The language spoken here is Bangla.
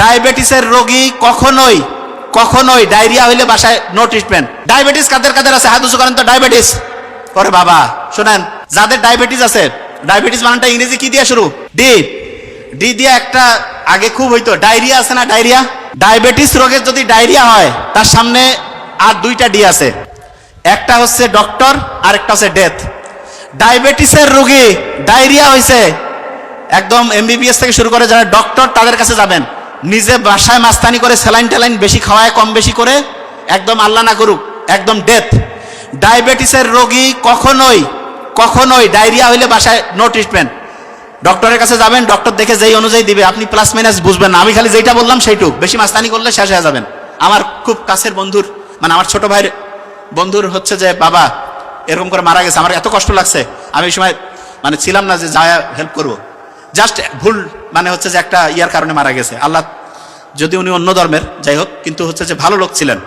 ডায়াবেটিসের রোগী কখনোই কখনোই ডায়রিয়া হইলে বাসায় নো ট্রিটমেন্ট ডায়াবেটিস কাদের কাদের আছে? হাত উঁচু করেন তো, ডায়াবেটিস। ওরে বাবা, শোনেন, যাদের ডায়াবেটিস আছে, ডায়াবেটিস মানেটা ইংরেজি কি দিয়ে শুরু? ডি ডি দিয়ে একটা আগে খুব হইতো, ডায়রিয়া আছে না ডায়রিয়া? ডায়াবেটিস রোগের যদি ডায়রিয়া হয়, তার সামনে আর দুইটা ডি আছে। একটা হচ্ছে ডক্টর আর একটা হচ্ছে ডেথ। ডায়াবেটিসের রোগী ডায়রিয়া হয়েছে একদম এমবিবিএস থেকে শুরু করে যারা ডক্টর তাদের কাছে যাবেন। নিজে বাসায় মাস্তানি করে স্যালাইন ট্যালাইন বেশি খাওয়ায়, কম বেশি করে, একদম আল্লাহ না করুক, একদম ডেথ ডায়াবেটিসের রোগী কখনোই কখনোই ডায়রিয়া হইলে বাসায় নো ট্রিটমেন্ট ডক্টরের কাছে যাবেন, ডক্টর দেখে যেই অনুযায়ী দিবে, আপনি প্লাস মাইনাস বুঝবেন না। আমি খালি যেটা বললাম সেইটুক, বেশি মাস্তানি করলে শেষ হয়ে যাবেন। আমার খুব কাছের বন্ধুর মানে আমার ছোট ভাইয়ের বন্ধুর হচ্ছে যে, বাবা, এরকম করে মারা গেছে, আমার এত কষ্ট লাগছে। আমি ওই সময় মানে ছিলাম না যে যা হেল্প করব। জাস্ট ভুল মানে হচ্ছে যে একটা ইয়ার কারণে মারা গেছে। আল্লাহ, যদি উনি অন্য ধর্মের, যাই হোক, কিন্তু হচ্ছে যে ভালো লোক ছিলেন।